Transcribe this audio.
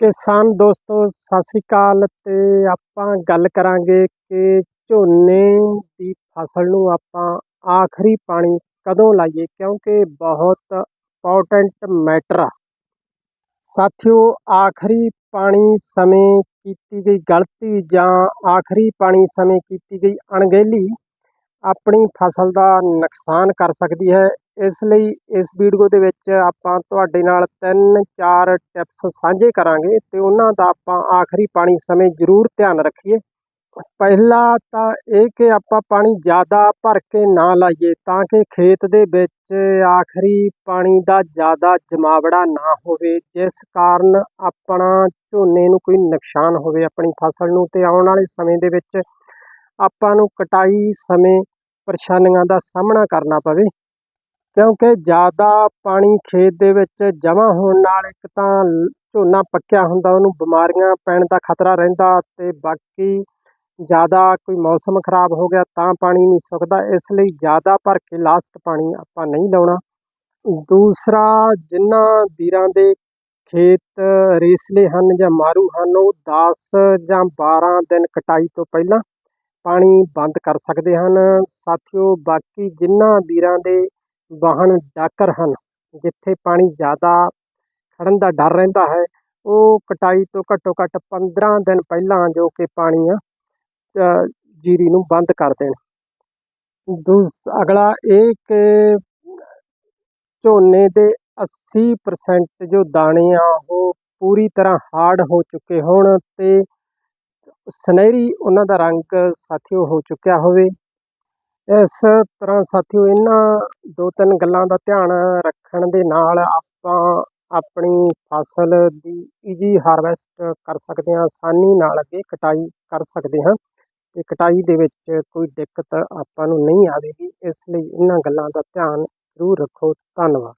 ਕਿਸਾਨ ਦੋਸਤੋ, ਸਤਿ ਸ੍ਰੀ ਅਕਾਲ। ਤੇ ਆਪਾਂ ਗੱਲ ਕਰਾਂਗੇ ਕਿ ਝੋਨੇ ਦੀ ਫਸਲ ਨੂੰ ਆਪਾਂ ਆਖਰੀ ਪਾਣੀ ਕਦੋਂ ਲਾਈਏ, ਕਿਉਂਕਿ ਬਹੁਤ ਇੰਪੋਰਟੈਂਟ ਮੈਟਰ ਆ। ਸਾਥੀਓ, ਆਖਰੀ ਪਾਣੀ ਸਮੇਂ ਕੀਤੀ ਗਈ ਗਲਤੀ ਜਾਂ ਆਖਰੀ ਪਾਣੀ ਸਮੇਂ ਕੀਤੀ ਗਈ ਅਣਗਹਿਲੀ ਆਪਣੀ ਫਸਲ ਦਾ ਨੁਕਸਾਨ ਕਰ ਸਕਦੀ ਹੈ। ਇਸ ਲਈ ਇਸ ਵੀਡੀਓ ਦੇ ਵਿੱਚ ਆਪਾਂ ਤੁਹਾਡੇ ਨਾਲ ਤਿੰਨ ਚਾਰ ਟਿਪਸ ਸਾਂਝੇ ਕਰਾਂਗੇ ਤੇ ਉਹਨਾਂ ਦਾ ਆਪਾਂ ਆਖਰੀ ਪਾਣੀ ਸਮੇਂ ਜ਼ਰੂਰ ਧਿਆਨ ਰੱਖੀਏ। ਪਹਿਲਾ ਤਾਂ ਇਹ ਕਿ ਆਪਾਂ ਪਾਣੀ ਜ਼ਿਆਦਾ ਭਰ ਕੇ ਨਾ ਲਾਈਏ ਤਾਂ ਕਿ ਖੇਤ ਦੇ ਵਿੱਚ ਆਖਰੀ ਪਾਣੀ ਦਾ ਜ਼ਿਆਦਾ ਜਮਾਵੜਾ ਨਾ ਹੋਵੇ, ਜਿਸ ਕਾਰਨ ਆਪਣਾ ਝੋਨੇ ਨੂੰ ਕੋਈ ਨੁਕਸਾਨ ਹੋਵੇ ਆਪਣੀ ਫਸਲ ਨੂੰ ਤੇ ਆਉਣ ਵਾਲੇ ਸਮੇਂ ਦੇ ਵਿੱਚ ਆਪਾਂ ਨੂੰ ਕਟਾਈ ਸਮੇਂ ਪਰੇਸ਼ਾਨੀਆਂ ਦਾ ਸਾਹਮਣਾ ਕਰਨਾ ਪਵੇ। ਕਿਉਂਕਿ ਜ਼ਿਆਦਾ ਪਾਣੀ ਖੇਤ ਦੇ ਵਿੱਚ ਜਮ੍ਹਾਂ ਹੋਣ ਨਾਲ ਇੱਕ ਤਾਂ ਲ- ਝੋਨਾ ਪੱਕਿਆ ਹੁੰਦਾ, ਉਹਨੂੰ ਬਿਮਾਰੀਆਂ ਪੈਣ ਦਾ ਖਤਰਾ ਰਹਿੰਦਾ ਤੇ ਬਾਕੀ ਜ਼ਿਆਦਾ ਕੋਈ ਮੌਸਮ ਖਰਾਬ ਹੋ ਗਿਆ ਤਾਂ ਪਾਣੀ ਨਹੀਂ ਸੁੱਕਦਾ, ਇਸ ਲਈ ਜ਼ਿਆਦਾ ਭਰ ਕੇ ਲਾਸਟ ਪਾਣੀ ਆਪਾਂ ਨਹੀਂ ਲਾਉਣਾ। ਦੂਸਰਾ ਜਿਨ੍ਹਾਂ ਵੀਰਾਂ ਦੇ ਖੇਤ ਰੇਸਲੇ ਹਨ ਜਾਂ ਮਾਰੂ ਹਨ, ਉਹ 10 ਜਾਂ 12 ਦਿਨ ਕਟਾਈ ਤੋਂ ਪਹਿਲਾਂ ਪਾਣੀ ਬੰਦ ਕਰ ਸਕਦੇ ਹਨ। ਸਾਥੀਓ, ਬਾਕੀ ਜਿਨ੍ਹਾਂ ਵੀਰਾਂ ਦੇ ਵਾਹਨ ਡਾਕਰ ਹਨ, ਜਿੱਥੇ ਪਾਣੀ ਜ਼ਿਆਦਾ ਖੜਨ ਦਾ ਡਰ ਰਹਿੰਦਾ ਹੈ। ਉਹ ਕਟਾਈ ਤੋਂ ਘੱਟੋ ਘੱਟ 15 ਦਿਨ ਪਹਿਲਾਂ ਜੋ ਕਿ ਪਾਣੀ ਆ ਜੀਰੀ ਨੂੰ ਬੰਦ ਕਰ ਦੇਣ। ਦੂਸ, ਅਗਲਾ ਇਹ ਕਿ ਝੋਨੇ ਦੇ 80% ਜੋ ਦਾਣੇ ਆ, ਉਹ ਪੂਰੀ ਤਰ੍ਹਾਂ ਹਾਰਡ ਹੋ ਚੁੱਕੇ ਹੋਣ ਤੇ ਸੁਨਹਿਰੀ ਉਹਨਾਂ ਦਾ ਰੰਗ ਸਾਥੀਓ ਹੋ ਚੁੱਕਿਆ ਹੋਵੇ। ਇਸ ਤਰ੍ਹਾਂ ਸਾਥੀਓ, ਇਹਨਾਂ ਦੋ ਤਿੰਨ ਗੱਲਾਂ ਦਾ ਧਿਆਨ ਰੱਖਣ ਦੇ ਨਾਲ ਆਪਾਂ ਆਪਣੀ ਫਸਲ ਦੀ ਈਜੀ ਹਾਰਵੈਸਟ ਕਰ ਸਕਦੇ ਹਾਂ, ਆਸਾਨੀ ਨਾਲ ਅੱਗੇ ਕਟਾਈ ਕਰ ਸਕਦੇ ਹਾਂ ਤੇ ਕਟਾਈ ਦੇ ਵਿੱਚ ਕੋਈ ਦਿੱਕਤ ਆਪਾਂ ਨੂੰ ਨਹੀਂ ਆਵੇਗੀ, ਇਸ ਲਈ ਇਹਨਾਂ ਗੱਲਾਂ ਦਾ ਧਿਆਨ ਜ਼ਰੂਰ ਰੱਖੋ, ਧੰਨਵਾਦ।